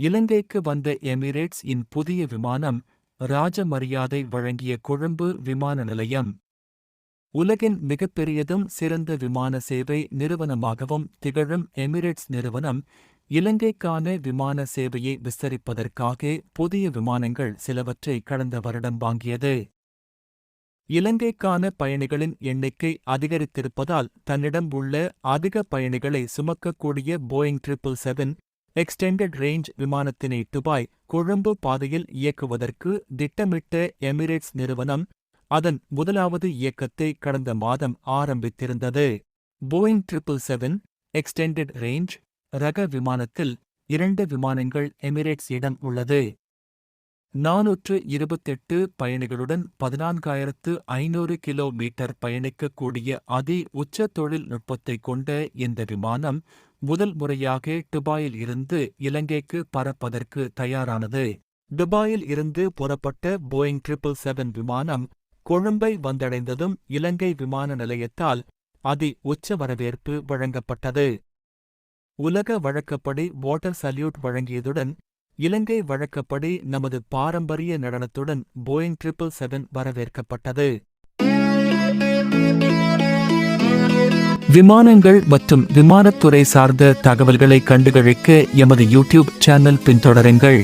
இலங்கைக்கு வந்த எமிரேட்ஸ் இன் புதிய விமானம் ராஜ மரியாதை வழங்கிய கொழும்பு விமான நிலையம். உலகின் மிகப்பெரியதும் சிறந்த விமான சேவை நிறுவனமாகவும் திகழும் எமிரேட்ஸ் நிறுவனம் இலங்கைக்கான விமான சேவையை விஸ்தரிப்பதற்காக புதிய விமானங்கள் சிலவற்றை கடந்த வருடம் வாங்கியது. இலங்கைக்கான பயணிகளின் எண்ணிக்கை அதிகரித்திருப்பதால் தன்னிடம் உள்ள அதிக பயணிகளை சுமக்கக்கூடிய Boeing triple seven extended range விமானத்தினை Dubai Colombo பாதையில் இயக்குவதற்கு திட்டமிட்ட எமிரேட்ஸ் நிறுவனம் அதன் முதலாவது இயக்கத்தை கடந்த மாதம் ஆரம்பித்திருந்தது. Boeing triple seven extended range ரக விமானத்தில் இரண்டு விமானங்கள் எமிரேட்ஸ் இடம் உள்ளது. நாநூற்று இருபத்தெட்டு பயணிகளுடன் பதினான்காயிரத்து ஐநூறு கிலோமீட்டர் பயணிக்கக்கூடிய அதி உச்ச தொழில்நுட்பத்தை கொண்ட இந்த விமானம் முதல் முறையாக துபாயில் இருந்து இலங்கைக்கு பறப்பதற்கு தயாரானது. துபாயில் இருந்து புறப்பட்ட போயிங் ட்ரிபிள் செவன் விமானம் கொழும்பை வந்தடைந்ததும் இலங்கை விமான நிலையத்தால் அதி உச்ச வரவேற்பு வழங்கப்பட்டது. உலக வழக்கப்படி வாட்டர் சல்யூட் வழங்கியதுடன் இலங்கை வழக்கப்படி நமது பாரம்பரிய நடனத்துடன் போயிங் ட்ரிபிள் செவன் வரவேற்கப்பட்டது. விமானங்கள் மற்றும் விமானத்துறை சார்ந்த தகவல்களை கண்டுகளிக்க எமது யூடியூப் சேனல் பின்தொடருங்கள்.